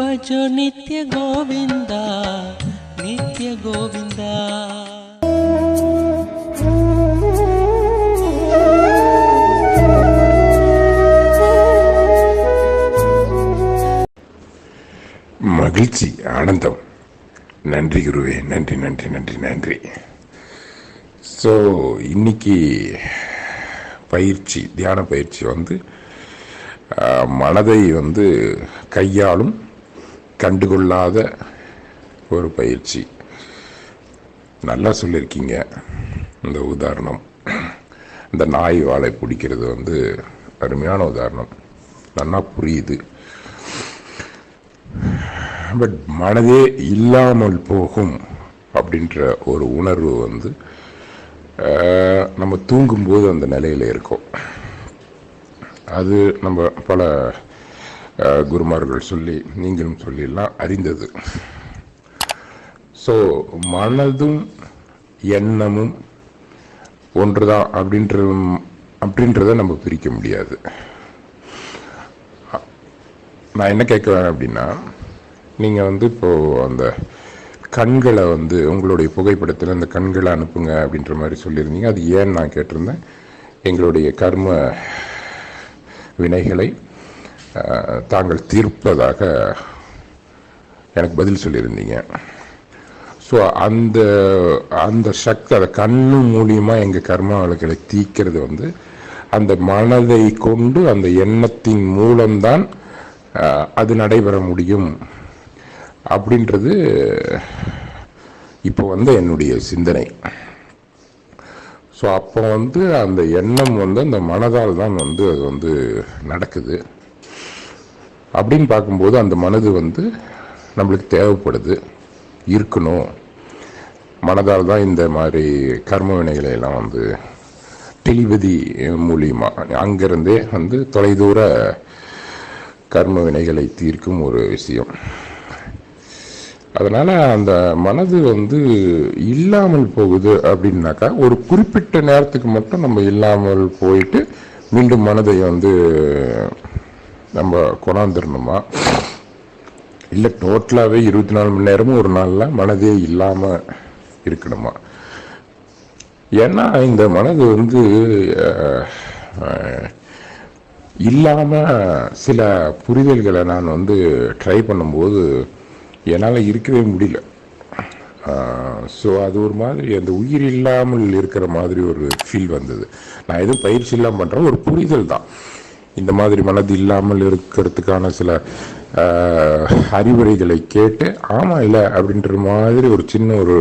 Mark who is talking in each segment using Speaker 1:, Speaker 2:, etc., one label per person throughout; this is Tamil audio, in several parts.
Speaker 1: भजो நித்ய கோவிந்தா நித்ய கோவிந்தா
Speaker 2: மகிழ்ச்சி ஆனந்தம் நன்றி குருவே நன்றி நன்றி நன்றி நன்றி ஸோ இன்னைக்கு பயிற்சி தியான பயிற்சி வந்து மனதை வந்து கையாளும் கண்டுகொள்ளாத ஒரு பயிற்சி. நல்லா சொல்லியிருக்கீங்க இந்த உதாரணம். இந்த நாய் வாழை பிடிக்கிறது வந்து அருமையான உதாரணம். நல்லா புரியுது. பட் மனதே இல்லாமல் போகும் அப்படின்ற ஒரு உணர்வு வந்து நம்ம தூங்கும்போது அந்த நிலையில் இருக்கும். அது நம்ம பல குருமார்கள் சொல்லி நீங்களும் சொல்லிலாம் அறிந்தது. ஸோ மனதும் எண்ணமும் ஒன்றுதான் அப்படின்ற அப்படின்றத நம்ம பிரிக்க முடியாது. நான் என்ன கேட்க வரேன் அப்படின்னா நீங்கள் வந்து இப்போது அந்த கண்களை வந்து உங்களுடைய புகைப்படத்தில் அந்த கண்களை அனுப்புங்க அப்படின்ற மாதிரி சொல்லியிருந்தீங்க. அது ஏன்னு நான் கேட்டிருந்தேன். எங்களுடைய கர்ம வினைகளை தாங்கள் தீர்ப்பதாக எனக்கு பதில் சொல்லியிருந்தீங்க. ஸோ அந்த அந்த சக்தி அதை கண்ணு மூலியமாக எங்கள் கர்மாவளர்களை தீக்கிறது வந்து அந்த மனதை கொண்டு அந்த எண்ணத்தின் மூலம்தான் அது நடைபெற முடியும். அப்படின்றது இப்போ வந்து என்னுடைய சிந்தனை. ஸோ அப்போ வந்து அந்த எண்ணம் வந்து அந்த மனதால் தான் வந்து அது வந்து நடக்குது. அப்படின்னு பார்க்கும்போது அந்த மனது வந்து நம்மளுக்கு தேவைப்படுது இருக்கணும். மனதால் தான் இந்த மாதிரி கர்ம வினைகளை எல்லாம் வந்து டெலிபதி மூலியமா அங்கிருந்தே வந்து தொலைதூர கர்ம வினைகளை தீர்க்கும் ஒரு விஷயம். அதனால் அந்த மனது வந்து இல்லாமல் போகுது அப்படின்னாக்கா ஒரு குறிப்பிட்ட நேரத்துக்கு மட்டும் நம்ம இல்லாமல் போயிட்டு மீண்டும் மனதை வந்து நம்ம கொண்டாந்துடணுமா? இல்லை டோட்டலாகவே இருபத்தி நாலு மணி நேரமும் ஒரு நாளில் மனதே இல்லாமல் இருக்கணுமா? ஏன்னா இந்த மனது வந்து இல்லாமல் சில புரிதல்களை நான் வந்து ட்ரை பண்ணும்போது என்னால் இருக்கவே முடியல. ஸோ அது ஒரு மாதிரி அந்த உயிர் இல்லாமல் இருக்கிற மாதிரி ஒரு ஃபீல் வந்தது. நான் எதுவும் பயிற்சி இல்லாமல் பண்ணுறேன் ஒரு புரிதல் தான். இந்த மாதிரி மனது இல்லாமல் இருக்கிறதுக்கான சில அறிவுரைகளை கேட்டு ஆமாம் இல்லை அப்படின்ற மாதிரி ஒரு சின்ன ஒரு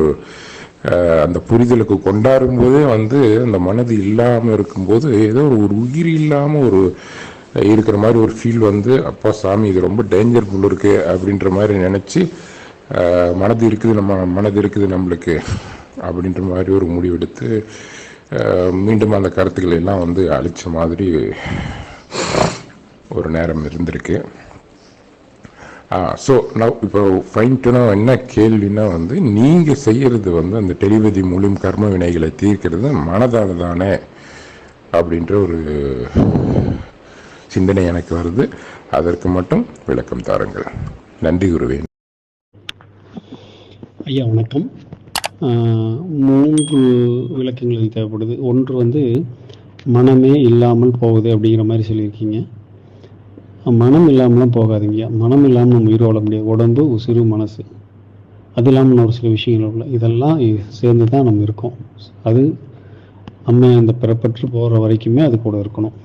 Speaker 2: அந்த புரிதலுக்கு கொண்டாடும் போதே வந்து அந்த மனது இல்லாமல் இருக்கும்போது ஏதோ ஒரு ஒரு உயிர் இல்லாமல் ஒரு இருக்கிற மாதிரி ஒரு ஃபீல் வந்து அப்பா சாமி இது ரொம்ப டேஞ்சர் ஃபுல் இருக்குது அப்படின்ற மாதிரி நினச்சி மனது இருக்குது நம்ம மனது இருக்குது நம்மளுக்கு அப்படின்ற மாதிரி ஒரு முடிவெடுத்து மீண்டும் அந்த கருத்துக்களை எல்லாம் வந்து அழிச்ச மாதிரி ஒரு நேரம் இருந்திருக்கு. ஸோ நான் இப்போ ஃபைன் டுனா என்ன கேள்வினா வந்து நீங்கள் செய்கிறது வந்து அந்த டெலிவதி மூலியம் கர்ம வினைகளை தீர்க்கிறது மனதால் தானே அப்படின்ற ஒரு சிந்தனை எனக்கு வருது. அதற்கு மட்டும் விளக்கம் தாருங்கள். நன்றி குருவே.
Speaker 3: ஐயா வணக்கம். மூன்று விளக்கங்கள் தேவைப்படுது. ஒன்று வந்து மனமே இல்லாமல் போகுது அப்படிங்கிற மாதிரி சொல்லியிருக்கீங்க. மனம் இல்லாமலாம் போகாதீங்க மனம் இல்லாமல் நம்ம உயிர் வாழ முடியாது. உடம்பு உசிறு மனசு. அது இல்லாமல் ஒரு சில விஷயங்கள் உள்ள இதெல்லாம் சேர்ந்து தான் நம்ம இருக்கோம். அது நம்ம அந்த பிறப்பற்று போகிற வரைக்குமே அது கூட இருக்கணும்.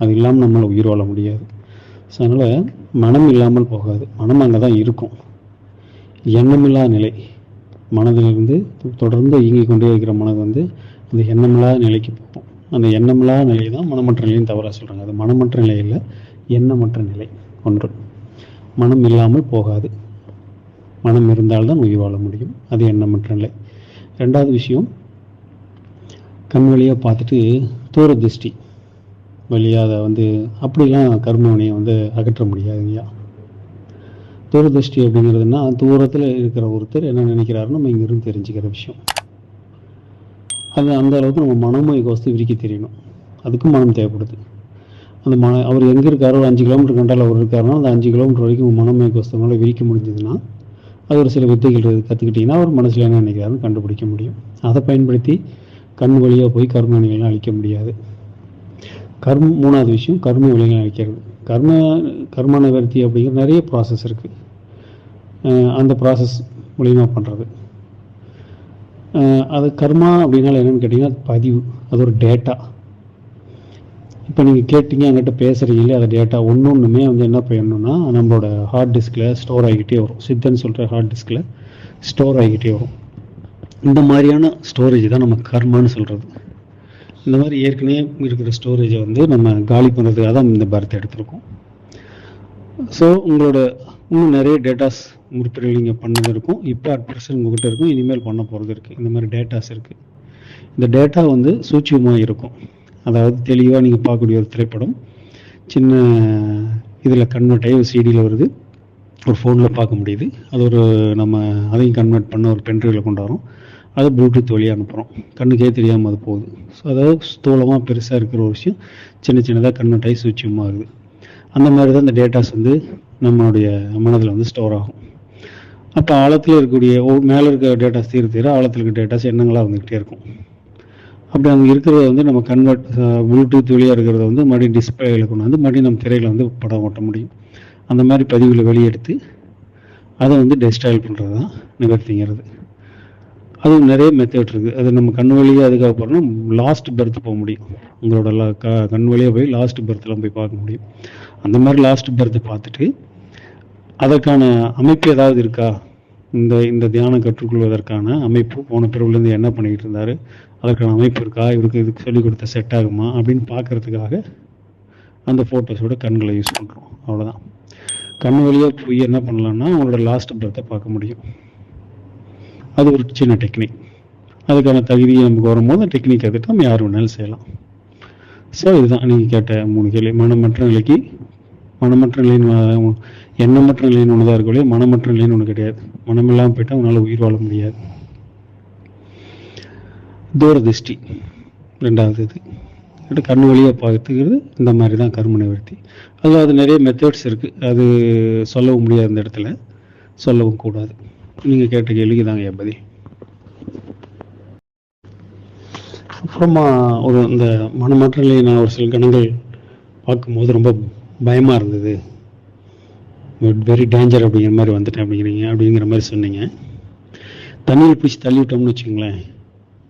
Speaker 3: அது இல்லாமல் நம்மளை உயிர் வாழ முடியாது. ஸோ அதனால் மனம் இல்லாமல் போகாது. மனம் அங்கே தான் இருக்கும். எண்ணமில்லா நிலை. மனதிலிருந்து தொடர்ந்து இயங்கிக் கொண்டே இருக்கிற மனது வந்து அந்த எண்ணமில்லா நிலைக்கு போகும். அந்த எண்ணமில்லா நிலை தான் மனமற்ற நிலைன்னு தவறாக சொல்கிறாங்க அது மனமற்ற நிலையில் எண்ணமற்ற நிலை ஒன்று. மனம் இல்லாமல் போகாது. மனம் இருந்தால்தான் உயிர் வாழ முடியும். அது எண்ணமற்ற நிலை. ரெண்டாவது விஷயம் கண் வழியாக பார்த்துட்டு தூர திருஷ்டி வழியாக அதை வந்து அப்படிலாம் கர்மவினையை வந்து அகற்ற முடியாதுங்கய்யா. தூரதிருஷ்டி அப்படிங்கிறதுனா தூரத்தில் இருக்கிற ஒருத்தர் என்ன நினைக்கிறாருன்னு நம்ம இங்கிருந்து தெரிஞ்சுக்கிற விஷயம். அது அந்த அளவுக்கு நம்ம மனமும் வஸ்து விரிக்க தெரியணும். அதுக்கும் மனம் தேவைப்படுது. அந்த மன அவர் எங்கே இருக்காரோ ஒரு அஞ்சு கிலோமீட்டர் கண்டால் அவர் இருக்காருன்னா அந்த அஞ்சு கிலோமீட்டர் வரைக்கும் மனமே கோஸ்தவங்களால் விரிக்க முடிஞ்சதுன்னா அது ஒரு சில வித்தைகள் கற்றுக்கிட்டிங்கன்னா அவர் மனசில் என்ன நினைக்கிறாருன்னு கண்டுபிடிக்க முடியும். அதை பயன்படுத்தி கண் வழியாக போய் கர்ம வினைகளை அழிக்க முடியாது. கர்ம மூணாவது விஷயம் கர்ம வினைகளை அழிக்கிறது. கர்ம கர்ம நிவர்த்தி அப்படிங்கிற நிறைய ப்ராசஸ் இருக்குது அந்த ப்ராசஸ் மூலியமாக பண்ணுறது அது கர்மா அப்படின்னால என்னென்னு கேட்டிங்கன்னா பதிவு. அது ஒரு டேட்டா இப்போ நீங்கள் கேட்டீங்க என்கிட்ட பேசுகிறீங்களே அந்த டேட்டா ஒன்று ஒன்றுமே வந்து என்ன பண்ணணும்னா நம்மளோட ஹார்ட் டிஸ்கில் ஸ்டோர் ஆகிக்கிட்டே வரும். சித்தன் சொல்கிற ஹார்ட் டிஸ்கில் ஸ்டோர் ஆகிக்கிட்டே வரும். இந்த மாதிரியான ஸ்டோரேஜ் தான் நம்ம கர்மான்னு சொல்கிறது இந்த மாதிரி ஏற்கனவே இருக்கிற ஸ்டோரேஜை வந்து நம்ம காலி பண்ணுறதுக்காக தான் இந்த பர்த் எடுத்திருக்கோம். ஸோ உங்களோட இன்னும் நிறைய டேட்டாஸ் முற்பிறகு நீங்கள் பண்ணது இருக்கும். இப்போ அட் ப்ரெசன்ட் உங்ககிட்ட இருக்கும். இனிமேல் பண்ண போகிறது இருக்குது இந்த மாதிரி டேட்டாஸ் இருக்குது இந்த டேட்டா வந்து சூட்சியமாக இருக்கும். அதாவது தெளிவாக நீங்கள் பார்க்கக்கூடிய ஒரு திரைப்படம். சின்ன இதில் கன்வெர்ட் ஆகி ஒரு சிடியில் வருது. ஒரு ஃபோனில் பார்க்க முடியுது. அது ஒரு நம்ம அதையும் கன்வெர்ட் பண்ண ஒரு பென்ட்ரைவில் கொண்டு வரோம். அது ப்ளூடூத் வழியாக அனுப்புகிறோம் கண்ணுக்கே தெரியாமல் அது போகுது. ஸோ அதாவது ஸ்தூலமாக பெருசாக இருக்கிற ஒரு விஷயம். சின்ன சின்னதாக கன்வெர்ட் ஆகி சூட்சமாக ஆகுது அந்த மாதிரி தான் இந்த டேட்டாஸ் வந்து நம்மளுடைய மனதில் வந்து ஸ்டோர் ஆகும். அப்போ ஆழத்தில் இருக்கக்கூடிய மேலே இருக்க டேட்டாஸ் தீர தீர ஆழத்தில் இருக்க டேட்டாஸ் எண்ணங்களாக வந்துக்கிட்டே இருக்கும். அப்படி அங்கே இருக்கிறத வந்து நம்ம கன்வெர்ட் ப்ளூடூத் வழியாக இருக்கிறத வந்து மறுபடியும் டிஸ்பிளேயில் கொண்டு வந்து மறுபடியும் நம்ம திரையில் வந்து படம் ஓட்ட முடியும். அந்த மாதிரி பதிவுகளை வெளியெடுத்து அதை வந்து டெஸ்டாயில் பண்ணுறது தான் நிவர்த்திங்கிறது அதுவும் நிறைய மெத்தட் இருக்குது அது நம்ம கண் வழியாக அதுக்காக போகிறோம்னா லாஸ்ட் பெர்த் போக முடியும். உங்களோட லா க கண் வழியாக போய் லாஸ்ட் பர்த்லாம் போய் பார்க்க முடியும். அந்த மாதிரி லாஸ்ட் பர்த் பார்த்துட்டு அதற்கான அமைப்பு ஏதாவது இருக்கா? இந்த இந்த தியானம் கற்றுக்கொள்வதற்கான அமைப்பு போன பிறகுலேருந்து என்ன பண்ணிக்கிட்டு இருந்தார்? அதற்கான அமைப்பு இருக்கா? இவருக்கு இதுக்கு சொல்லிக் கொடுத்த செட் ஆகுமா? அப்படின்னு பார்க்கறதுக்காக அந்த ஃபோட்டோஸோட கண்களை யூஸ் பண்ணுறோம் அவ்வளோதான் கண் வழியாக போய் என்ன பண்ணலாம்னா அவங்களோட லாஸ்ட் பிரத்தை பார்க்க முடியும். அது ஒரு சின்ன டெக்னிக் அதுக்கான தகுதி நமக்கு வரும்போது டெக்னிக் எடுத்து நம்ம யார் வேணாலும் செய்யலாம். ஸோ இதுதான் நீங்கள் கேட்ட மூணு கேள்வி. மனமற்ற நிலைக்கு மனமற்ற நிலைன்னு எண்ணமற்ற நிலைன்னு ஒன்று தான் இருக்கொழிய மனமற்ற நிலைன்னு ஒன்று கிடையாது. மனம் இல்லாமல் போயிட்டால் உன்னால் உயிர் வாழ முடியாது. தூரதிஷ்டி. ரெண்டாவது இது. அடுத்து கண் வழியாக பார்த்துக்கிறது இந்த மாதிரி தான் கர்ம நிவர்த்தி அதுவும் அது நிறைய மெத்தட்ஸ் இருக்குது அது சொல்லவும் முடியாது அந்த இடத்துல. சொல்லவும் கூடாது. நீங்கள் கேட்ட கேள்விக்கு தாங்க என் பதில். அப்புறமா ஒரு இந்த மனமற்ற நிலையை நான் ஒரு சில கணங்கள் பார்க்கும்போது ரொம்ப பயமாக இருந்தது. வெரி டேஞ்சர் அப்படிங்கிற மாதிரி வந்துட்டேன் அப்படிங்கிறீங்க அப்படிங்கிற மாதிரி சொன்னீங்க. தண்ணியில் பிடிச்சி தள்ளி விட்டோம்னு வச்சுங்களேன்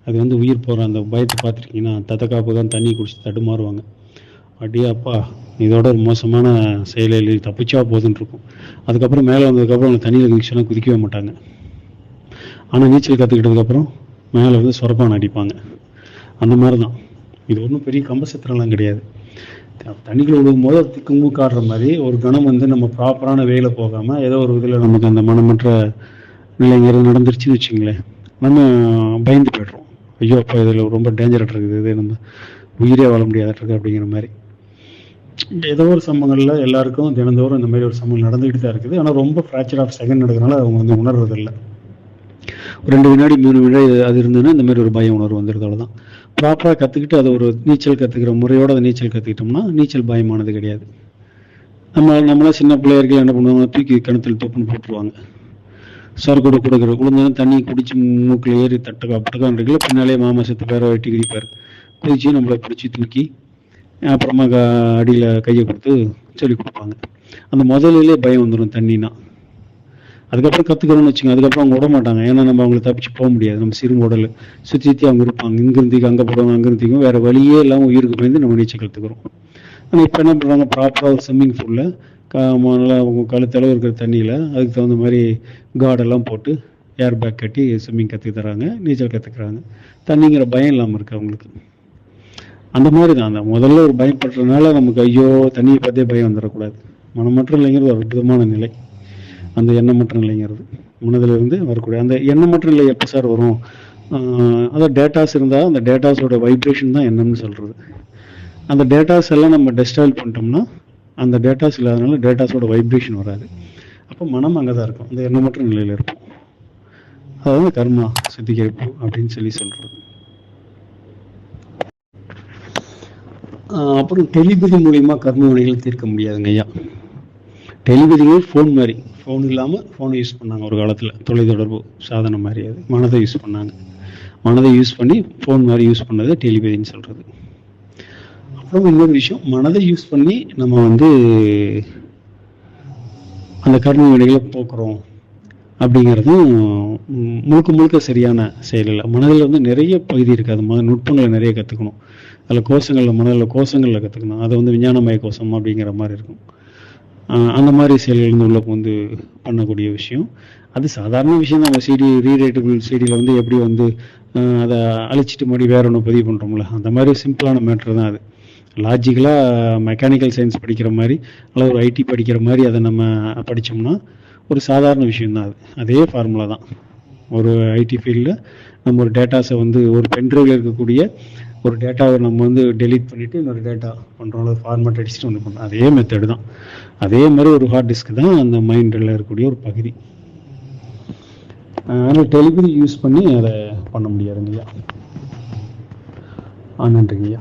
Speaker 3: அது வந்து உயிர் போகிற அந்த பயத்தை பார்த்துருக்கீங்கன்னா தத்தக்காப்பு தான் தண்ணி குடிச்சு தடுமாறுவாங்க. அப்படியே அப்பா இதோட ஒரு மோசமான செயலில் தப்பிச்சா போதுன்னு இருக்கும். அதுக்கப்புறம் மேலே வந்ததுக்கப்புறம் அவங்க தண்ணியில் நீச்சலாம் குதிக்கவே மாட்டாங்க. ஆனால் நீச்சல் கற்றுக்கிட்டதுக்கப்புறம் மேலே வந்து சொரப்பான் அடிப்பாங்க. அந்த மாதிரி தான் இது ஒன்றும் பெரிய கம்பசத்திரம்லாம் கிடையாது. தண்ணிக்குள்ள விழுகும் போது திக்கும்பு காடுற மாதிரி ஒரு கணம் வந்து நம்ம ப்ராப்பரான வேல போகாமல் ஏதோ ஒரு இதில் நமக்கு அந்த மனமற்ற நிலைங்கிறது நடந்துருச்சுன்னு வச்சுங்களேன் நம்ம பயந்து போய்டும் ஐயோ அப்பா இதில் ரொம்ப டேஞ்சராக இருக்குது. இது நம்ம உயிரே வாழ முடியாதாட்டிருக்கு அப்படிங்கிற மாதிரி. ஏதோ ஒரு சம்பவங்களில் எல்லாருக்கும் தினந்தோறும் இந்த மாதிரி ஒரு சம்பவம் நடந்துகிட்டு தான் இருக்குது. ஆனால் ரொம்ப ஃப்ராக்சர் ஆஃப் செகண்ட் நடக்கிறதுனால அவங்க வந்து உணர்றதில்லை. ஒரு ரெண்டு வினாடி மூணு வினாடி அது இருந்ததுன்னா இந்த மாதிரி ஒரு பய உணர்வு வந்துடுது அவ்வளோதான் ப்ராப்பராக கற்றுக்கிட்டு அதை ஒரு நீச்சல் கற்றுக்கிற முறையோடு அதை நீச்சல் கற்றுக்கிட்டோம்னா நீச்சல் பயமானது கிடையாது. நம்ம நம்மளாம் சின்ன பிள்ளையர்கள் என்ன பண்ணுவாங்க தூக்கி கிணத்துல தொப்புன்னு போட்டுருவாங்க. சறுக்கூட கொடுக்குற குழந்தைங்க தண்ணி குடிச்சு மூக்கில் ஏறி தட்டுக்கா இருக்குல்ல பின்னாலே மாமா செத்து பேரை வெட்டி கிடிப்பார் குதிச்சு நம்மளை பிடிச்சி தூக்கி அப்புறமா க அடியில் கையை கொடுத்து சொல்லி கொடுப்பாங்க. அந்த முதலிலே பயம் வந்துடும் தண்ணினா அதுக்கப்புறம் கற்றுக்கணும்னு வச்சுங்க அதுக்கப்புறம் அவங்க விட மாட்டாங்க. ஏன்னா நம்ம அவங்களை தப்பிச்சு போக முடியாது. நம்ம சிறு உடல் சுற்றி சுற்றி அவங்க இருப்பாங்க. இங்கிருந்து அங்கே போடுவாங்க அங்கிருந்து வேற வழியே இல்லாமல் உயிருக்கு பயந்து நம்ம நீச்சல் கற்றுக்குறோம் ஆனால் இப்போ என்ன பண்ணுறாங்க ப்ராப்பராக ஒரு ஸ்விம்மிங் பூலில் நல்லா கழுத்தளவு இருக்கிற தண்ணியில் அதுக்கு தகுந்த மாதிரி கார்டெல்லாம் போட்டு ஏர் பேக் கட்டி ஸ்விம்மிங் கற்றுக் தராங்க நீச்சல் கற்றுக்குறாங்க தண்ணிங்கிற பயம் இல்லாமல் இருக்குது அவங்களுக்கு. அந்த மாதிரி தான் அந்த முதல்ல ஒரு பயப்படுறதுனால நமக்கு ஐயோ தண்ணியை பார்த்தே பயம் வந்துடக்கூடாது. மனமற்ற நிலைங்கிறது ஒரு அற்புதமான நிலை. அந்த எண்ணமற்ற நிலைங்கிறது. மனதிலிருந்து வரக்கூடிய அந்த எண்ணமற்ற நிலை எப்போ சார் வரும்? ஆஹ் அதான் டேட்டாஸ் இருந்தால் அந்த டேட்டாஸோட வைப்ரேஷன் தான் எண்ணம்னு சொல்கிறது அந்த டேட்டாஸ் எல்லாம் நம்ம டெஸ்டாயில் பண்ணிட்டோம்னா அந்த டேட்டாஸ் இல்லாதனால டேட்டாஸோட வைப்ரேஷன் வராது. அப்போ மனம் அங்கே தான் இருக்கும். அந்த எண்ணமற்ற நிலையில் இருக்கும். அதாவது கர்மா சித்திகரிப்பு அப்படின்னு சொல்லி சொல்கிறது அப்புறம் டெலிபதி மூலிமா கர்ம வினைகள் தீர்க்க முடியாதுங்க ஐயா. டெலிபதிகள் ஃபோன் மாதிரி. ஃபோன் இல்லாமல் ஃபோனை யூஸ் பண்ணாங்க ஒரு காலத்தில். தொலைத்தொடர்பு சாதனம் மாதிரி அது. மனதை யூஸ் பண்ணாங்க. மனதை யூஸ் பண்ணி ஃபோன் மாதிரி யூஸ் பண்ணது டெலிபதின்னு சொல்கிறது அப்புறம் இன்னொரு விஷயம் மனதை யூஸ் பண்ணி நம்ம வந்து அந்த கர்ம வினைகளை போக்குறோம் அப்படிங்கிறதும் முழுக்க முழுக்க சரியான செயல் இல்லை. மனதில் வந்து நிறைய பகுதி இருக்குது அது மன நுட்பங்களை நிறைய கற்றுக்கணும் அதில் கோஷங்களில் மனதில் கோஷங்களில் கற்றுக்கணும் அதை வந்து விஞ்ஞானமய கோஷம் அப்படிங்கிற மாதிரி இருக்கும். அந்த மாதிரி செயல்கள் வந்து உள்ள வந்து பண்ணக்கூடிய விஷயம். அது சாதாரண விஷயம் நம்ம சிடி ரீரைட்டபிள் சிடியில் வந்து எப்படி வந்து அதை அழிச்சிட்டு மறுபடியும் வேற ஒன்று பதிவு பண்ணுறோம்ல அந்த மாதிரி சிம்பிளான மேட்ரு தான் அது. லாஜிக்கலாக மெக்கானிக்கல் சயின்ஸ் படிக்கிற மாதிரி அல்லது ஒரு ஐடி படிக்கிற மாதிரி அதை நம்ம படித்தோம்னா ஒரு சாதாரண விஷயந்தான் அது. அதே ஃபார்முலா தான். ஒரு ஐடி ஃபீல்டில் நம்ம ஒரு டேட்டாஸை வந்து ஒரு பென்ட்ரைவில் இருக்கக்கூடிய ஒரு டேட்டாவை நம்ம வந்து டெலீட் பண்ணிவிட்டு இன்னொரு டேட்டா பண்ணுறோம் அல்லது ஃபார்மேட் அடிச்சுட்டு ஒன்று பண்ணுறோம் அதே மெத்தடு தான். அதே மாதிரி ஒரு ஹார்ட் டிஸ்க் தான் அந்த மைண்டில் இருக்கக்கூடிய ஒரு பகுதி. அதனால் டெலிபதி யூஸ் பண்ணி அதை பண்ண முடியாதுங்கய்யா ஆ நன்றிங்கய்யா